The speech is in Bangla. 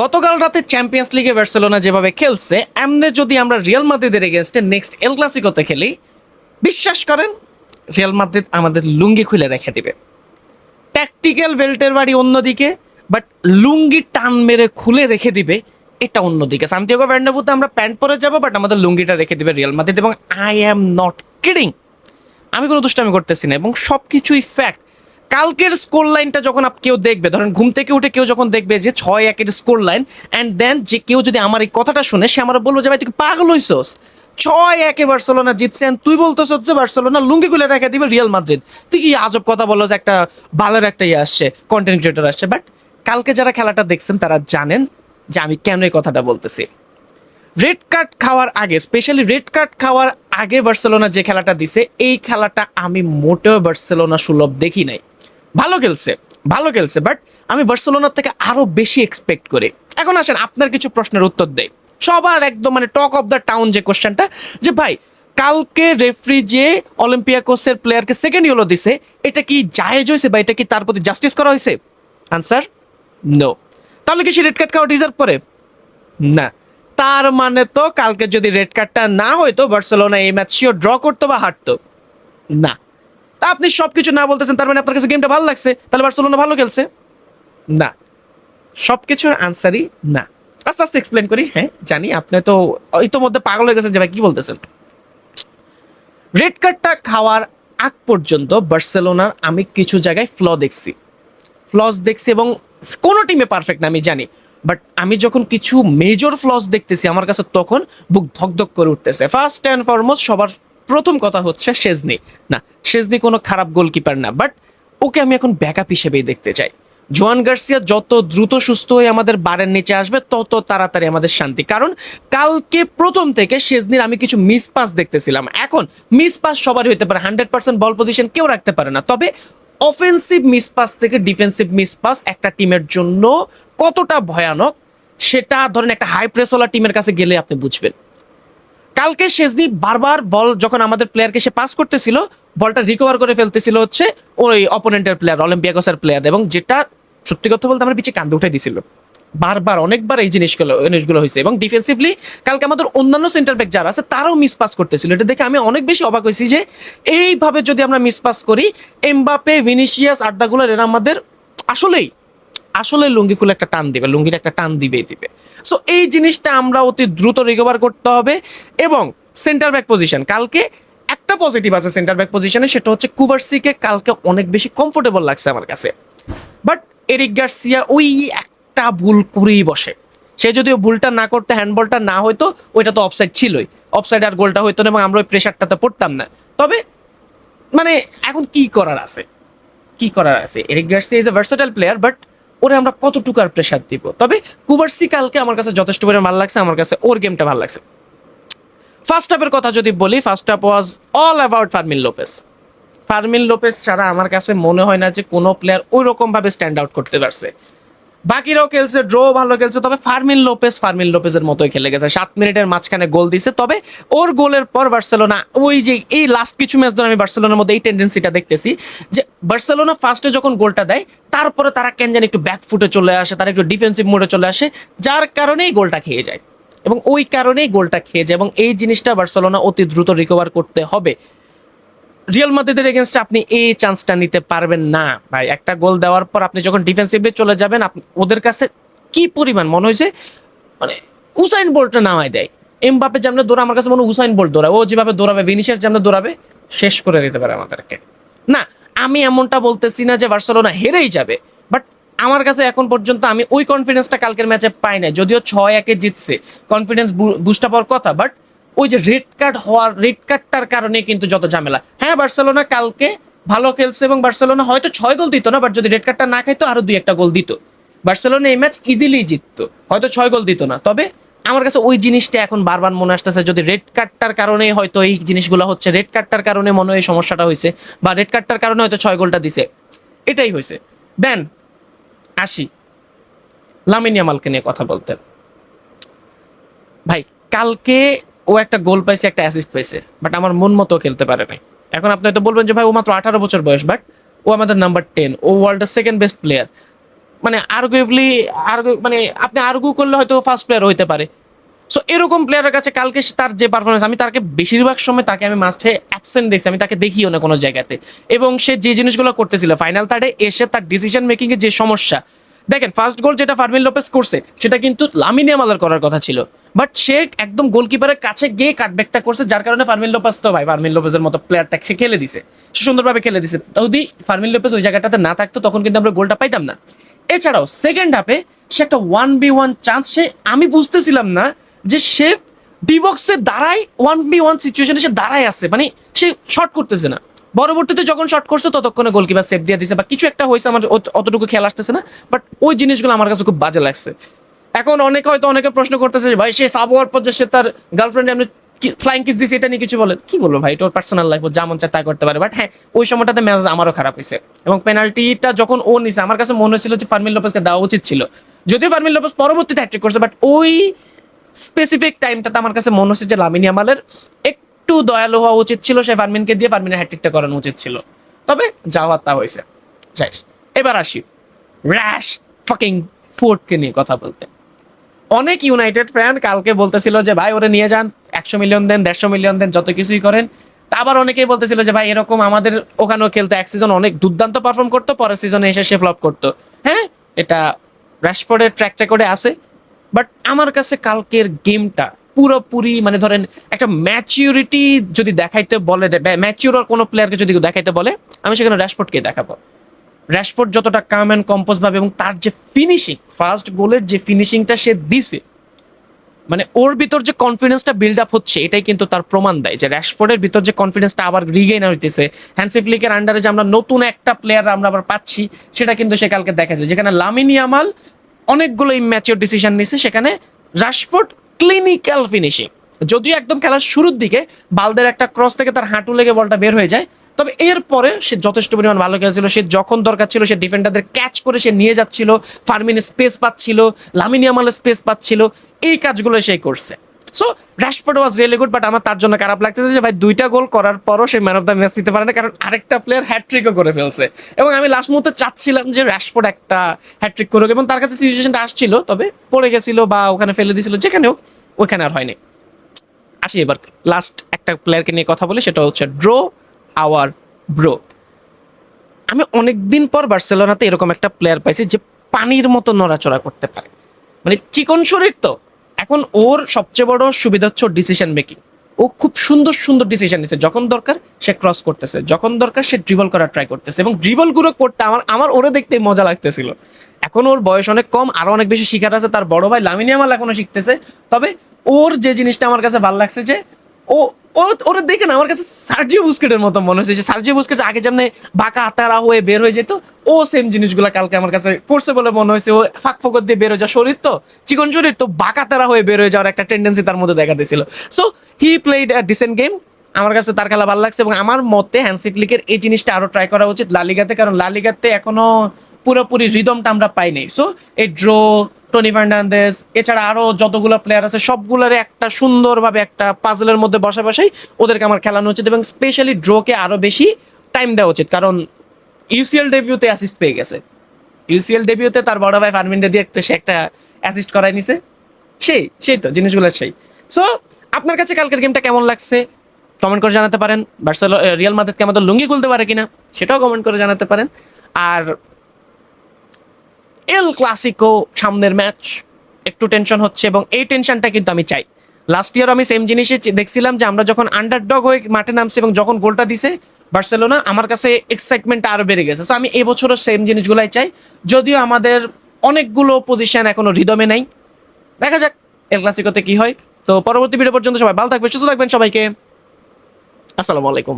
গতকাল রাতে চ্যাম্পিয়ন্স লিগে বার্সেলোনা যেভাবে খেলছে, এমনি যদি আমরা রিয়াল মাদ্রিদের এগেনস্টে নেক্সট এল ক্লাসিকোতে খেলি, বিশ্বাস করেন রিয়াল মাদ্রিদ আমাদের লুঙ্গি খুলে রেখে দিবে। ট্যাকটিক্যাল বেল্টের বাড়ি অন্যদিকে বাট লুঙ্গি টান মেরে খুলে রেখে দিবে, এটা অন্যদিকে। সান্তিয়াগো ভ্যান্ডাবুতে আমরা প্যান্ট পরে যাব বাট আমাদের লুঙ্গিটা রেখে দিবে রিয়াল মাদ্রিদ এবং আই অ্যাম নট কিডিং আমি কোনো দুষ্টামি করতেছি না এবং সব কিছুই ফ্যাক্ট কালকের স্কোর লাইনটা যখন কেউ দেখবে, ধরেন ঘুম থেকে উঠে কেউ যখন দেখবে যে ছয় একের স্কোর লাইন অ্যান্ড দেন যে কেউ যদি আমার এই কথাটা শুনে, সে আমার বলব যে, ভাই, তুই পাগল হইছস? ছয় একে বার্সেলোনা জিতছেন, তুই বলতেছ যে বার্সেলোনা লুঙ্গি খুলে রেখে দিবে রিয়াল মাদ্রিদ। তুই কি আজব কথা বলো যে একটা ভালোর একটা ইয়ে আসছে কন্টেন্ট ক্রিয়েটর আসছে। বাট কালকে যারা খেলাটা দেখছেন, তারা জানেন যে আমি কেন এই কথাটা বলতেছি। রেড কার্ড খাওয়ার আগে স্পেশালি রেড কার্ড খাওয়ার আগে বার্সেলোনা যে খেলাটা দিছে, এই খেলাটা আমি মোটেও বার্সেলোনা সুলভ দেখি নাই। ভালো খেলছে ভালো খেলছে বাট আমি বার্সেলোনার থেকে আরও বেশি এক্সপেক্ট করি। এখন আসেন, আপনার কিছু প্রশ্নের উত্তর দেয় সবার একদম মানে টক অফ দ্য টাউন যে কোশ্চেনটা যে ভাই, কালকে রেফরি যে অলিম্পিয়াকোসের প্লেয়ারকে সেকেন্ড ইয়েলো দিছে, এটা কি জায়েজ হয়েছে বা এটা কি তার প্রতি জাস্টিস করা হয়েছে? আনসার নো তাহলে কি সে রেড কার্ড খাওয়া ডিজার্ভ করে? না। তার মানে তো কালকে যদি রেড কার্ডটা না হইতো বার্সেলোনা এই ম্যাচ ড্র করতো বা হারতো। না। আপনি সব কিছু না বলতেছেন, তার মানে আপনার কাছে গেমটা ভালো লাগছে, তাহলে বার্সেলোনা ভালো খেলছে? না। সব কিছুর আনসারই না। আস্তে আস্তে এক্সপ্লেন করি হ্যাঁ জানি, আপনি তো ইতোমধ্যে পাগল হয়ে গেছেন যে ভাই কি বলতেছেন। রেড কার্ডটা খাওয়ার আগ পর্যন্ত বার্সেলোনার আমি কিছু জায়গায় ফ্ল দেখছি। ফ্লস দেখছি এবং কোনো টিমে পারফেক্ট না, আমি জানি। বাট আমি যখন কিছু মেজর ফ্লস দেখতেছি, আমার কাছে তখন বুক ধকধক করে উঠতেছে। ফার্স্ট অ্যান্ড ফরমোস্ট সবার প্রথম কথা হচ্ছে শেজনি। না, শেজনি কোনো খারাপ গোলকিপার না বাট ওকে আমি এখন ব্যাকআপ হিসেবেই দেখতে চাই। জোয়ান গার্সিয়া যত দ্রুত সুস্থ হয়ে আমাদের বারের নিচে আসবে, তত তাড়াতাড়ি আমাদের শান্তি। কারণ কালকে প্রথম থেকে শেজনির আমি কিছু মিস পাস দেখতেছিলাম। এখন মিস পাস সবারই হতে পারে হান্ড্রেড পার্সেন্ট বল পজিশন কেউ রাখতে পারে না। তবে অফেন্সিভ মিস পাস থেকে ডিফেন্সিভ মিস পাস একটা টিমের জন্য কতটা ভয়ানক, সেটা ধরেন একটা হাই প্রেসওয়ালা টিমের কাছে গেলে আপনি বুঝবেন। কালকে শেজনি বারবার বল যখন আমাদের প্লেয়ারকে সে পাস করতেছিল, বলটা রিকভার করে ফেলতেছিল হচ্ছে ওই অপোনেন্টের প্লেয়ার অলিম্পিয়াকসের প্লেয়ার এবং যেটা সত্যি কথা বলতে আমার পিছিয়ে কান্দে উঠে দিছিল। বারবার, অনেকবার এই জিনিসগুলো জিনিসগুলো হয়েছে, এবং ডিফেন্সিভলি কালকে আমাদের অন্যান্য সেন্টার ব্যাক যারা আছে, তারাও মিস পাস করতেছিল। এটা দেখে আমি অনেক বেশি অবাক হয়েছি যে এইভাবে যদি আমরা মিস পাস করি এমবাপে ভিনিসিয়াস আড্ডাগুলো এরা আমাদের আসলেই আসলে লুঙ্গি খুলে একটা টান দিবে, লুঙ্গির একটা টান দিবেই দিবে। সো এই জিনিসটা আমরা অতি দ্রুত রিকভার করতে হবে এবং সেন্টার ব্যাক পজিশন কালকে একটা পজিটিভ আছে সেন্টার ব্যাক পজিশনে সেটা হচ্ছে কুভারসিকে কালকে অনেক বেশি কমফোর্টেবল লাগছে আমার কাছে। বাট এরিক গার্সিয়া ওই একটা ভুল করেই বসে। সে যদি ভুলটা না করতে হ্যান্ডবলটা না হয়তো ওইটা তো অফসাইড ছিলই। অফসাইড আর গোলটা হইতো না এবং আমরা ওই প্রেশারটাতে পড়তাম না। তবে মানে এখন কি করার আছে? কি করার আছে? Eric Garcia is a versatile player but ওরে আমরা কতটুকু আর প্রেশার দিব? তবে কুবার্সি কালকে আমার কাছে যথেষ্ট পরিমাণ ভালো লাগছে, আমার কাছে ওর গেমটা ভালো লাগছে। ফার্স্ট হাফের কথা যদি বলি first half was all about Fermin Lopez Fermin Lopez ছাড়া আমার কাছে মনে হয় না যে কোনো প্লেয়ার ওই রকম ভাবে স্ট্যান্ড আউট করতে পারছে। বাকিরাও খেলছে ড্র ভালো খেলছে, তবে ফার্মিন লোপেস ফার্মিন লোপেসের মতোই খেলে গেছে। সাত মিনিটের মাঝখানে গোল দিছে, তবে ওর গোলের পর বার্সেলোনা, ওই যে এই লাস্ট কিছু ম্যাচ ধরে আমি বার্সেলোনার মধ্যে এই টেন্ডেন্সিটা দেখতেছি, যে বার্সেলোনা ফার্স্টে যখন গোলটা দেয়, তারপরে তারা কেন জানি একটু ব্যাক ফুটে চলে আসে, তারা একটু ডিফেন্সিভ মোডে চলে আসে, যার কারণেই গোলটা খেয়ে যায়। এবং ওই কারণেই গোলটা খেয়ে যায়, এবং এই জিনিসটা বার্সেলোনা অতি দ্রুত রিকভার করতে হবে। রিয়াল মাদ্রিদের এগেনস্টে আপনি এই চান্সটা নিতে পারবেন না। ভাই, একটা গোল দেওয়ার পর আপনি যখন ডিফেন্সিভলি চলে যাবেন ওদের কাছে কি পরিমাণ মনে হয়েছে মানে উসাইন বোল্টটা নামায় দেয়। এমবাপে যেমন দৌড়া আমার কাছে মনে হয় উসাইন বোল্ট দৌড়ায়। ও যেভাবে দৌড়াবে ভিনিশিয়াস যেমন দৌড়াবে, শেষ করে দিতে পারে আমাদেরকে। না, আমি এমনটা বলতেছি না যে বার্সেলোনা হেরেই যাবে বাট আমার কাছে এখন পর্যন্ত আমি ওই কনফিডেন্সটা কালকের ম্যাচে পাই না যদিও ছয় একে জিতছে কনফিডেন্স বুস্টা পাওয়ার কথা বাট ওই যে রেড কার্ড হওয়ার রেড কার্ডটার কারণে কিন্তু যত ঝামেলা। হ্যাঁ বার্সেলোনা কালকে ভালো খেলছে এবং বার্সেলোনা হয়তো ছয় গোল দিত না বাট যদি রেড কার্ডটা না খাইতো, আরও দুই একটা গোল দিত। বার্সেলোনা এই ম্যাচ ইজিলি জিততো, হয়তো ছয় গোল দিত না। তবে আমার কাছে ওই জিনিসটা এখন বারবার মনে আসতেছে, যদি রেড কার্ডটার কারণে হয়তো এই জিনিসগুলো হচ্ছে রেড কার্ডটার কারণে মনে হয় সমস্যাটা হয়েছে বা রেড কার্ডটার কারণে হয়তো ছয় গোলটা দিছে। এটাই হয়েছে দেন আসি। লামিনিয়া মালকে নিয়ে কথা বলতেন ভাই, কালকে ও একটা গোল পাইছে, একটা অ্যাসিস্ট পাইছে বাট আমার মন মতো খেলতে পারে নাই। এখন আপনি হয়তো বলবেন যে, ভাই, ও মাত্র আঠারো বছর বয়স বাট ও আমাদের নাম্বার টেন ও ওয়ার্ল্ডের সেকেন্ড বেস্ট প্লেয়ার মানে আর্গুয়েবলি আর্গু মানে আপনি আর্গু করলে হয়তো ফার্স্ট প্লেয়ার হইতে পারে। সো এরকম প্লেয়ারের কাছে কালকে তার যে পারফরমেন্স আমি তাকে বেশিরভাগ সময় তাকে আমি মাস্টে অ্যাবসেন্ট দেখছি, আমি তাকে দেখিও না কোনো জায়গাতে। এবং সে যে জিনিসগুলো করতেছিল ফাইনাল থার্ডে এসে তার ডিসিশন মেকিং এর যে সমস্যা দেখেন ফার্স্ট গোল যেটা ফার্মিন লোপেস করছে, সেটা কিন্তু লামিনে মালার করার কথা ছিল। বাট সে একদম গোলকিপারের কাছে গিয়ে কাটব্যাকটা করছে, যার কারণে ফার্মিন লোপেস তো ভাই, ফার্মিন লোপেসের মতো প্লেয়ারটা সে খেলে দিছে। সে সুন্দরভাবে খেলে দিছে। যদি ফার্মিন লোপেস ওই জায়গাটাতে না থাকতো, তখন কিন্তু আমরা গোলটা পাইতাম না। এছাড়াও সেকেন্ড হাফে সে একটা ওয়ান বি ওয়ান চান্স সে আমি বুঝতেছিলাম না যে সে ডিবক্সে দাঁড়ায় ওয়ান বি ওয়ান সিচুয়েশনে সে দাঁড়ায় আছে। মানে সে শর্ট করতেছে না। পরবর্তীতে যখন শর্ট করছে, ততক্ষণে গোলকিপার সেভ দিয়ে দিছে। বা কিছু একটা হয়েছে, আমার অতটুকু খেয়াল আসতেছে না। বাট ওই জিনিসগুলো আমার কাছে খুব বাজে লাগছে। এখন অনেকে হয়তো অনেকে প্রশ্ন করতেছে ভাই, সে সাব হওয়ার পর যে সে তার গার্লফ্রেন্ড এমনি ফ্লাইং কিস দিছে, এটা নিয়ে কিছু বলেন কি বলব ভাই তোর পার্সোনাল লাইফ যা মন চায় তা করতে পারে। বাট হ্যাঁ ওই সময়টাতে ম্যাচ আমারও খারাপ হয়েছে। এবং পেনাল্টিটা যখন ও নিছে, আমার কাছে মনে হচ্ছিল যে ফার্মিন লোপেসকে দেওয়া উচিত ছিল। যদিও ফার্মিন লোপেস পরবর্তীতে হ্যাট্রিক করছে বাট ওই স্পেসিফিক টাইমটাতে আমার কাছে মনে হচ্ছে যে লামিনী আমালের একটু দয়ালু হওয়া উচিত ছিল, সে ফার্মিনকে দিয়ে ফার্মিনের হ্যাট্রিকটা করানো উচিত ছিল। তবে যা হওয়ার তা হয়েছে। যাই এবার আসি। র্যাশ ফাকিং ফোর্টকে নিয়ে কথা বলতে। অনেক ইউনাইটেড ফ্যান কালকে বলতেছিল যে, ভাই, ওরে নিয়ে যান, একশো মিলিয়ন দেন, দেড়শো মিলিয়ন দেন, যত কিছুই করেন। তা আবার অনেকেই বলতেছিল যে, ভাই, এরকম আমাদের ওখানেও খেলতে এক সিজন অনেক দুর্দান্ত পারফর্ম করতো, পরের সিজনে এসে সে ফ্লপ করতো। হ্যাঁ এটা র্যাশফোর্ডের ট্র্যাক রেকর্ডে আছে বাট আমার কাছে কালকের গেমটা পুরোপুরি মানে ধরেন একটা ম্যাচিউরিটি যদি দেখাইতে বলে ম্যাচিউর কোনো প্লেয়ারকে যদি দেখাইতে বলে, আমি সেখানে র্যাশফোর্ডকে দেখাবো। র্যাশফোর্ড যতটা কাম অ্যান্ড কম্পোজ ভাবে এবং তার যে ফিনিশিং ফার্স্ট গোলের যে ফিনিশিংটা সে দিছে মানে ওর ভিতর যে কনফিডেন্সটা বিল্ড আপ হচ্ছে, এটাই কিন্তু তার প্রমাণ দেয় যে র্যাশফোর্ডের ভিতর যে কনফিডেন্সটা আবার রিগেইন হইতেছে। হ্যান্সি ফ্লিকের আন্ডারে যে আমরা নতুন একটা প্লেয়ার আমরা আবার পাচ্ছি, সেটা কিন্তু সে কালকে দেখাছে যেখানে লামিনী আমাল অনেকগুলো ইম্যাচিওর ডিসিশন নিছে, সেখানে রাশফোর্ড ক্লিনিক্যাল ফিনিশিং যদিও একদম খেলার শুরুর দিকে বালদের একটা ক্রস থেকে তার হাঁটু লেগে বলটা বের হয়ে যায়, তবে এরপরে সে যথেষ্ট পরিমাণ ভালো খেলছিল, সে যখন দরকার ছিল সে ডিফেন্ডারদের ক্যাচ করে সে নিয়ে যাচ্ছিল, ফার্মিনে স্পেস পাচ্ছিল লামিনিয়ামালে স্পেস পাচ্ছিল, এই কাজগুলো সে করছে। So Rashford was really good but আমার তার জন্য খারাপ লাগতেছে যে ভাই দুইটা গোল করার পরও সে ম্যান অফ দ্য ম্যাচ দিতে পারে না, কারণ আরেকটা প্লেয়ার হ্যাট্রিকও করে ফেলছে। এবং আমি লাস্ট মুহূর্তে চাচ্ছিলাম যে র্যাশফোর্ড একটা হ্যাট্রিক করুক এবং তার কাছে সিচুয়েশনটা আসছিল, তবে পড়ে গেছিল বা ওখানে ফেলে দিয়েছিল যেখানে হোক, ওইখানে আর হয়নি। আসি এবার লাস্ট একটা প্লেয়ারকে নিয়ে কথা বলি, সেটা হচ্ছে ড্রো আওয়ার ব্রো আমি অনেক দিন পর বার্সেলোনাতে এরকম একটা প্লেয়ার পাইছি যে পানির মতো নড়াচড়া করতে পারে। মানে চিকন শরীর তো এখন ওর সবচেয়ে বড় সুবিধা হচ্ছে ডিসিশন মেকিং ও খুব সুন্দর সুন্দর ডিসিশন নিচ্ছে যখন দরকার সে ক্রস করতেছে। যখন দরকার সে ড্রিবল করার ট্রাই করতেছে। এবং ড্রিবলগুলো করতে আমার আমার ওরে দেখতে মজা লাগতেছিল। এখন ওর বয়স অনেক কম আরও অনেক বেশি শিখার আছে তার বড় ভাই লামিনিয়ামাল এখনও শিখতেছে। তবে ওর যে জিনিসটা আমার কাছে ভালো লাগছে যে ও ওরা দেখে না, আমার কাছে সার্জিও বুস্কেটের মতো মনে হচ্ছে। যে সার্জিও বুস্কেট আগে যেমন বাঁকা হাতারা হয়ে বের হয়ে যেত, ও সেম জিনিসগুলো কালকে আমার কাছে করছে বলে মনে হয়েছে। ও ফাঁক ফকর দিয়ে বের হয়ে যাওয়া শরীর তো, চিকন শরীর তো, বাঁকা তারা হয়ে বের হয়ে যাওয়ার একটা টেন্ডেন্সি তার মধ্যে দেখা দিয়েছিল। So he played a decent game আমার কাছে তার খেলা ভালো লাগছে এবং আমার মতে হ্যান্সি ফ্লিকের এই জিনিসটা আরও ট্রাই করা উচিত লালিগাতে কারণ লালিগাতে এখনও পুরোপুরি রিদমটা আমরা পাই নাই। সো এই ড্রো টনি ফার্নান্দেস এছাড়া আরও যতগুলো প্লেয়ার আছে, সবগুলোর একটা সুন্দরভাবে একটা পাজলের মধ্যে বসে বসেই ওদেরকে আমার খেলানো উচিত এবং স্পেশালি ড্রোকে আরও বেশি টাইম দেওয়া উচিত। কারণ ইউসিএল ডেবিউতে অ্যাসিস্ট পেয়ে গেছে। ইউসিএল ডেবিউতে তার বড় ভাই ফার্মিনডে দিয়ে সে একটা অ্যাসিস্ট করাই নিছে। সেই সেই তো, জিনিসগুলো সেই। সো আপনার কাছে কালকের গেমটা কেমন লাগছে? কমেন্ট করে জানাতে পারেন। বার্সেলো রিয়াল মাদ্রিদকে আমাদের লুঙ্গি খুলতে পারে কিনা, সেটাও কমেন্ট করে জানাতে পারেন। আর এল ক্লাসিকো সামনের ম্যাচ একটু টেনশন হচ্ছে এবং এই টেনশনটা কিন্তু আমি চাই। লাস্ট ইয়ার আমি সেম জিনিসই দেখছিলাম যে আমরা যখন আন্ডারডগ হয়ে মাঠে নামছি এবং যখন গোলটা দিছে, বার্সেলোনা আমার কাছে এক্সাইটমেন্টটা আরও বেড়ে গেছে। সো আমি এবছরও সেম জিনিসগুলাই চাই। যদিও আমাদের অনেকগুলো পজিশন এখনও রিদমে নাই। দেখা যাক এল ক্লাসিকোতে কি হয়। তো পরবর্তী ভিডিও পর্যন্ত সবাই ভালো থাকবেন, সুস্থ থাকবেন সবাইকে। আসসালামু আলাইকুম।